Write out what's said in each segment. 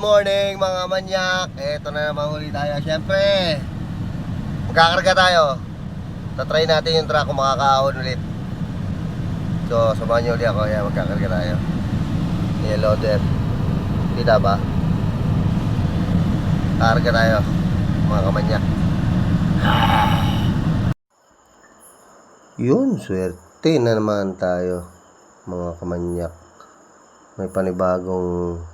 morning mga manyak. Ito na naman uli tayo. Siyempre, magkakarga tayo. Tatry natin yung truck kung makakaahon ulit. So, samahan nyo ulit ako. Yan, magkakarga tayo. Yan, loader. Kita ba? Karga tayo, mga kamanyak. Yun, swerte na naman tayo, mga kamanyak. May panibagong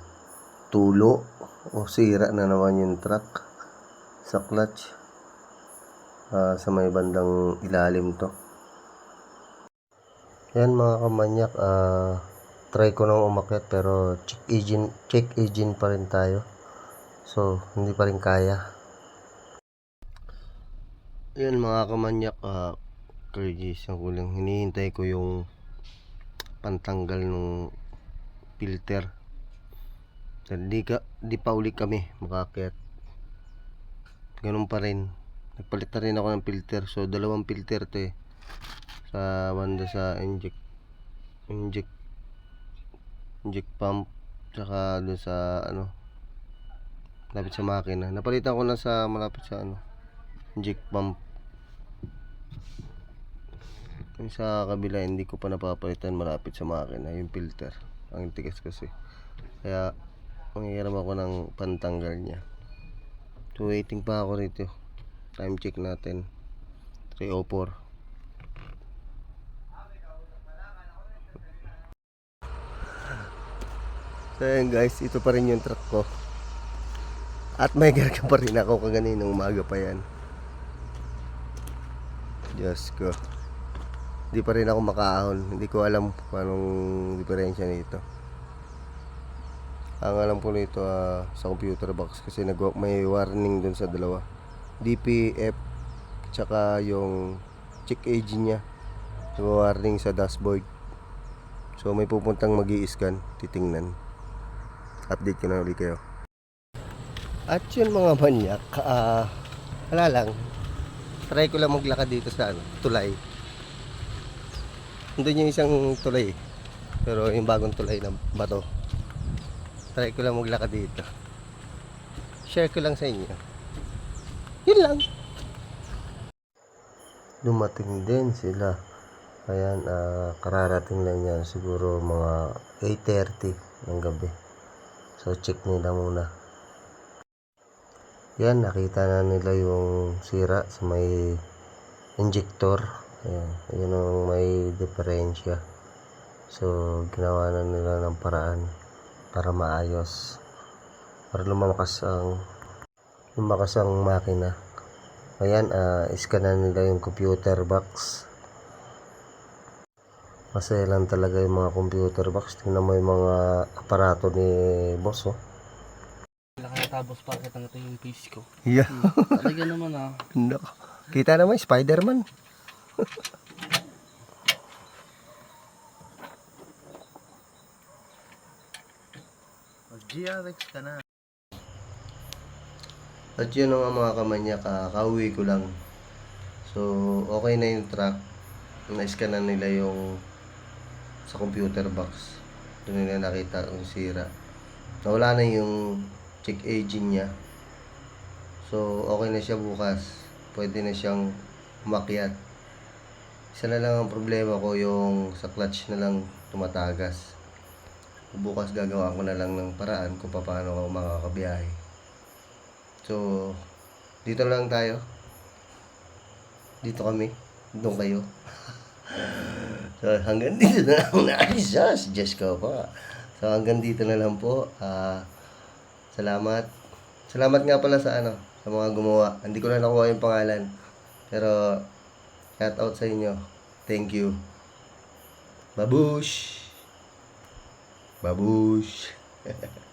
tulo o sira na naman yung truck sa clutch. Ah, sa may bandang ilalim to. Yan mga kamanyak, ah, try ko nang umakyat pero check engine, check engine pa rin tayo. So, hindi pa rin kaya. Yan mga kamanyak, ah, Kurgis, ang kulang. Hinihintay ko yung pantanggal ng filter. Di, ka, di pa uli kami makakyat. Ganun pa rin. Nagpalit na rin ako ng filter. So, dalawang filter to eh. Sa banda sa inject inject inject pump tsaka doon sa ano malapit sa makina. Napalitan ko na sa malapit sa ano inject pump. Yung sa kabila hindi ko pa napapalitan malapit sa makina yung filter. Ang tigas kasi. Kaya manghihiram ako ng pantanggal niya. So waiting pa ako rito. Time check natin. 304. So ayan guys, ito pa rin yung truck ko. At may garga pa rin ako kaganinang umaga pa yan. Diyos ko. Hindi pa rin ako makaahon. Hindi ko alam kung anong diferensya nito. Ang alam ko nito ah, sa computer box kasi nag may warning dun sa dalawa. DPF tsaka yung check engine niya. So, warning sa dashboard. So may pupuntang mag scan titingnan. Update ko na ulit kayo. At yun mga manyak, ah, wala lang. Try ko lang maglakad dito sa ano, tulay. Doon yung isang tulay. Pero yung bagong tulay na bato. Try ko lang maglakad dito. Share ko lang sa inyo. Yun lang. Dumating din sila. Ayan, ah, kararating lang yan. Siguro mga 8.30 ng gabi. So, check nila muna. Yan, nakita na nila yung sira sa may injector. Ayan, yun ang may diferensya. So, ginawa na nila ng paraan para maayos. Para lumakas ang lumakas ang makina. Ayan, uh, iskan na nila yung computer box. Masaya lang talaga yung mga computer box. Tingnan mo yung mga aparato ni boss, oh. Nakatapos pa kita na yung face ko. Yeah. Talaga naman ah. No. Kita naman, Spider-Man. Mag-GRX ka na. At yun ang mga kamanyak, ah, kauwi ko lang. So, okay na yung truck. Na-scan na nila yung sa computer box. Doon nila nakita yung sira. Nawala na yung check engine niya. So, okay na siya bukas. Pwede na siyang umakyat. Isa na lang ang problema ko yung sa clutch na lang tumatagas. Bukas gagawa ko na lang ng paraan kung paano ako makakabiyahe. So, dito lang tayo. Dito kami. Doon kayo. so, hanggang dito na lang na. Ay, sus, Diyos ko po. So, hanggang dito na lang po. Ah, salamat. Salamat nga pala sa ano, sa mga gumawa. Hindi ko na nakuha yung pangalan. Pero, shout out sa inyo. Thank you. Babush! Babush!